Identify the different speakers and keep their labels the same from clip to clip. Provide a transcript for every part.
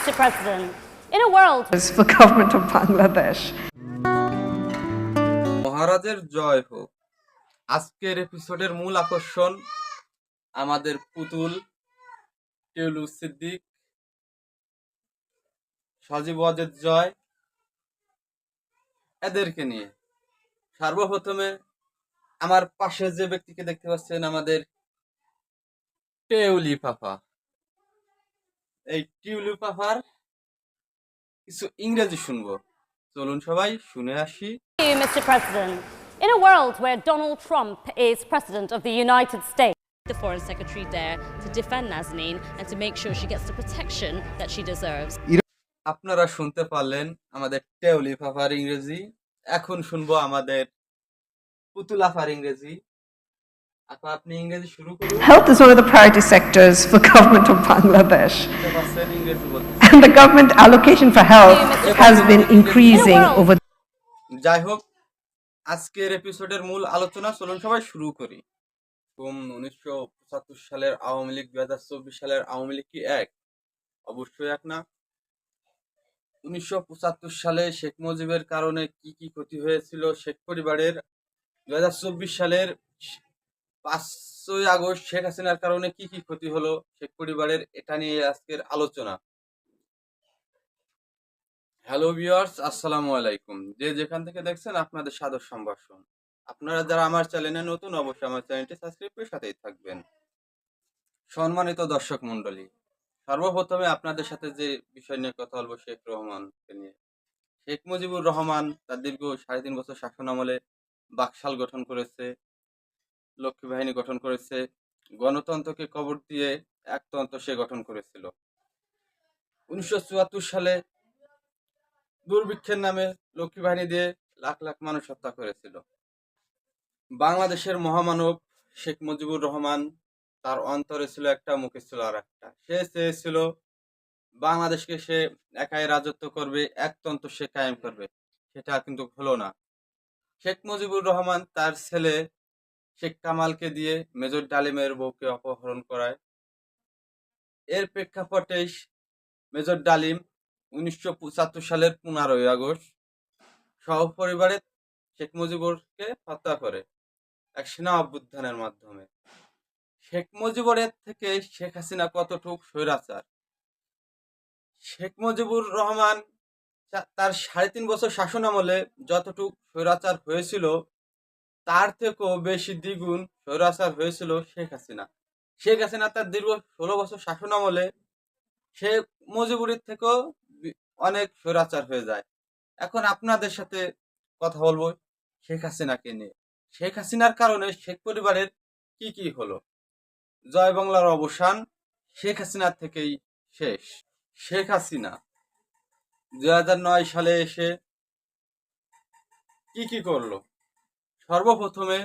Speaker 1: Mr. President. In a world
Speaker 2: for government of Bangladesh.
Speaker 3: মহারাজের জয় হোক আজকের এপিসোডের মূল আকর্ষণ আমাদের পুতুল টিউলু সিদ্দিক সজীব ওয়াজেদ জয় এদেরকে নিয়ে সর্বপ্রথমে আমার পাশে যে ব্যক্তিকে দেখতে পাচ্ছেন আমাদের টেউলি পাপা এই টিউলি পাপার কিছু ইংরেজি শুনব চলুন সবাই শুনে আসি
Speaker 1: Mr. President. In a world where Donald Trump is President of the United States,
Speaker 4: the Foreign Secretary there to defend Nazanin and to make sure she gets the protection that she deserves.
Speaker 3: আপনারা শুনতে পারলেন আমাদের টেউলি ফাফার ইংরেজি এখন শুনব আমাদের পুতুল আফার ইংরেজি আপা আপনি ইংরেজি শুরু করুন
Speaker 2: Health is one of the priority sectors for government of Bangladesh. And the government allocation for health has been increasing over
Speaker 3: যাই হোক আজকের এপিসোডের মূল আলোচনা চলুন সবাই শুরু করি। উনিশশো পঁচাত্তর সালের আওয়ামী লীগ দুই হাজার চব্বিশ সালের আওয়ামী লীগ কি এক? অবশ্যই এক না। উনিশশো পঁচাত্তর সালে শেখ মুজিবের কারণে কি কি ক্ষতি হয়েছিল শেখ পরিবারের? দুই হাজার চব্বিশ সালের পাঁচই আগস্ট শেখ হাসিনার কারণে কি কি ক্ষতি হলো শেখ পরিবারের এটা নিয়ে আজকের আলোচনা। হ্যালো ভিউয়ার্স আসসালামু আলাইকুম। যে যেখান থেকে দেখছেন আপনাদের সাদর সম্ভাষণ। আপনারা যারা আমার চ্যানেলে নতুন, অবশ্যই আমার চ্যানেলটি সাবস্ক্রাইব করে সাথেই থাকবেন। সম্মানিত দর্শক মণ্ডলী, সর্বপ্রথমে আপনাদের সাথে যে বিষয় নিয়ে কথা বলব শেখ রহমানকে নিয়ে। শেখ মুজিবুর রহমান তার দীর্ঘ সাড়ে তিন বছর শাসন আমলে বাকশাল গঠন করেছে। লক্ষ্মী বাহিনী গঠন করেছে। গণতন্ত্রকে কবর দিয়ে একতন্ত্র সে গঠন করেছিল। উনিশশো চুয়াত্তর সালে দুর্ভিক্ষের নামে লক্ষ্মী বাহিনী দিয়ে লাখ লাখ মানুষ হত্যা করেছিল। বাংলাদেশের মহামানব শেখ মুজিবুর রহমান তার অন্তরে ছিল একটা, মুখে ছিল আর একটা সে চেয়েছিল, বাংলাদেশকে সে একাই রাজত্ব করবে, একতন্ত্র সে কায়েম করবে। সেটা কিন্তু হলো না। শেখ মুজিবুর রহমান তার ছেলে শেখ কামালকে দিয়ে মেজর ডালিমের বউকে অপহরণ করায়। এর প্রেক্ষাপটেই মেজর ডালিম উনিশশো পঁচাত্তর সালের পনেরোই আগস্ট সহপরিবারে শেখ মুজিবুরকে হত্যা করে এক সেনা অভ্যুত্থানের মাধ্যমে। শেখ মুজিবুরের থেকে শেখ হাসিনা কতটুক স্বৈরাচার? শেখ মুজিবুর রহমান তার সাড়ে তিন বছর শাসন আমলে যতটুক স্বৈরাচার হয়েছিল তার থেকেও বেশি দ্বিগুণ স্বৈরাচার হয়েছিল শেখ হাসিনা। শেখ হাসিনা তার দীর্ঘ ষোলো বছর শাসন আমলে শেখ মুজিবুরের থেকেও অনেক স্বৈরাচার হয়ে যায়। এখন আপনাদের সাথে কথা বলব শেখ হাসিনাকে নিয়ে। শেখ হাসিনার কারণে শেখ পরিবারের কি কি হলো? জয় বাংলার অবসান শেখ হাসিনার থেকেই শেষ। শেখ হাসিনা দুই হাজার নয় সালে এসে কি কি করল? সর্বপ্রথমে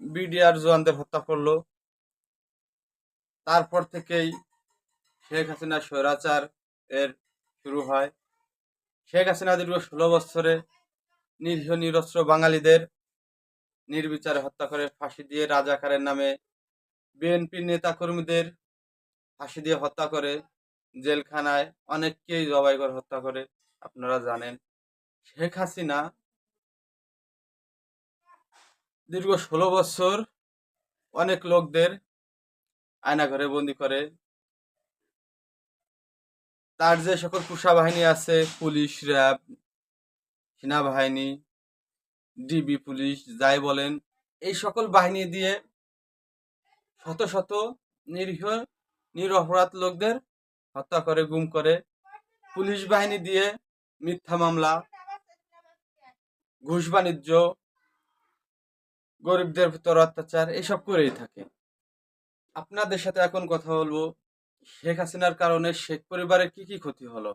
Speaker 3: বিডিআর জোয়ানদের হত্যা করল। তারপর থেকেই শেখ হাসিনা স্বৈরাচার এর শুরু হয়। শেখ হাসিনা দীর্ঘ ষোলো বছরে নিরীহ, নিরস্ত্র বাঙালিদের নির্বিচারে হত্যা করে, ফাঁসি দিয়ে রাজাকারের নামে বিএনপির নেতা কর্মীদের ফাঁসি দিয়ে হত্যা করে, জেলখানায় অনেককেই জবাই করে হত্যা করে, আপনারা জানেন। শেখ হাসিনা দীর্ঘ ষোলো বছর অনেক লোকদের আয়নাঘরে বন্দি করে। তার যে সকল কুষা বাহিনী আছে, পুলিশ, র্যাব, সেনাবাহিনী, ডিবি পুলিশ, যাই বলেন, এই সকল বাহিনী দিয়ে শত শত নিরীহ, নিরপরাধ লোকদের হত্যা করে, গুম করে। পুলিশ বাহিনী দিয়ে মিথ্যা মামলা, ঘুষ বাণিজ্য গরিবদের ভিতর অত্যাচার, এসব করেই থাকে। আপনাদের সাথে এখন কথা বলব। শেখ হাসিনার কারণে শেখ পরিবারের কি কি ক্ষতি হলো?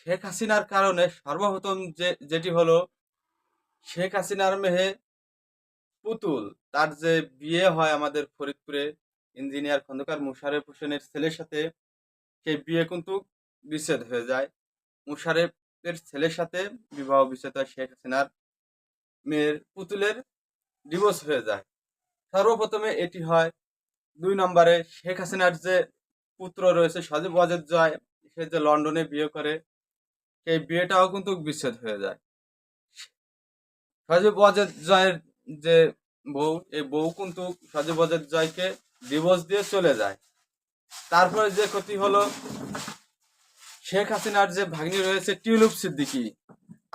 Speaker 3: শেখ হাসিনার কারণে সর্বপ্রথম যে, যেটি হলো, শেখ হাসিনার মেহে পুতুল, তার যে বিয়ে হয় আমাদের ফরিদপুরে ইঞ্জিনিয়ার খন্দকার মুশারেফ হোসেনের ছেলের সাথে, সেই বিয়ে কিন্তু বিচ্ছেদ হয়ে যায়। মুশারেফের ছেলের সাথে বিবাহ বিচ্ছেদ হয় শেখ হাসিনার মেয়ের পুতুলের। ডিভোর্স হয়ে যায়। সর্বপ্রথমে এটি হয় দুই নম্বরে শেখ হাসিনার যে পুত্র রয়েছে সজীব ওয়াজেদ জয়, সে যে লন্ডনে বিয়ে করে, সেই বিয়েটাও কিন্তু বিচ্ছেদ হয়ে যায়। সজীব অজেদ জয়ের যে বউ, এই বউ কিন্তু সজীব অজেদ জয়কে ডিভোর্স দিয়ে চলে যায়। তারপরে যে ক্ষতি হলো, শেখ হাসিনার যে ভাগ্নি রয়েছে টিউলিপ সিদ্দিকি।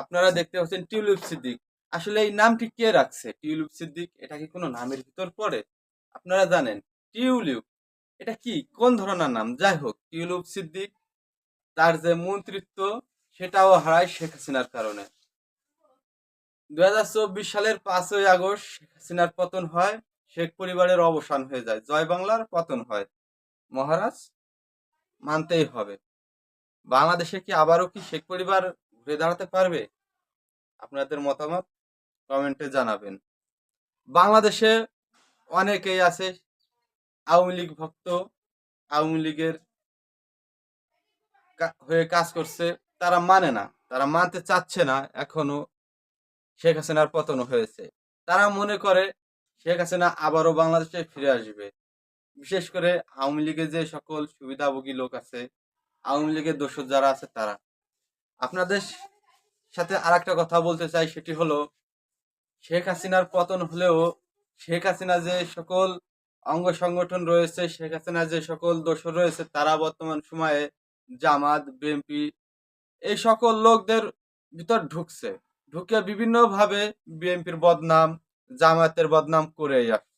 Speaker 3: আপনারা দেখতে পাচ্ছেন টিউলিপ সিদ্দিক। আসলে এই নামটি কে রাখছে? টিউলিপ সিদ্দিক, এটা কি কোনো নামের ভিতর পড়ে? আপনারা জানেন, টিউলিপ, এটা কি? কোন ধরনের নাম? যাই হোক, টিউলিপ সিদ্দিক, তার যে মন্ত্রিত্ব, সেটাও হারায় শেখ হাসিনার কারণে। দুই হাজার চব্বিশ সালের পাঁচই আগস্ট শেখ হাসিনার পতন হয়, শেখ পরিবারের অবসান হয়ে যায়। জয় বাংলার পতন হয়। মহারাজ, মানতেই হবে। বাংলাদেশে কি আবারও কি শেখ পরিবার ঘুরে দাঁড়াতে পারবে? আপনাদের মতামত? কমেন্টে জানাবেন। বাংলাদেশে অনেকেই আছে, আওয়ামী লীগ ভক্ত, আওয়ামী লীগের হয়ে কাজ করছে, তারা মানে না, তারা মানতে চাচ্ছে না, এখনও শেখ হাসিনার পতন হয়েছে। তারা মনে করে শেখ হাসিনা আবারও বাংলাদেশে ফিরে আসবে। বিশেষ করে আওয়ামী লীগের যে সকল সুবিধাভোগী লোক আছে, আওয়ামী লীগের দোষর যারা আছে তারা। আপনাদের সাথে আর একটা কথা বলতে চাই, সেটি হলো শেখ হাসিনার পতন হলেও শেখ হাসিনা যে সকল অঙ্গ সংগঠন রয়েছে, শেখ হাসিনা যে সকল দোষর রয়েছে, তারা বর্তমান সময়ে জামাত বিএনপি এই সকল লোকদের ভিতর ঢুকছে। ঢুকে বিভিন্নভাবে বিএনপির বদনাম জামাতের বদনাম করে আসছে।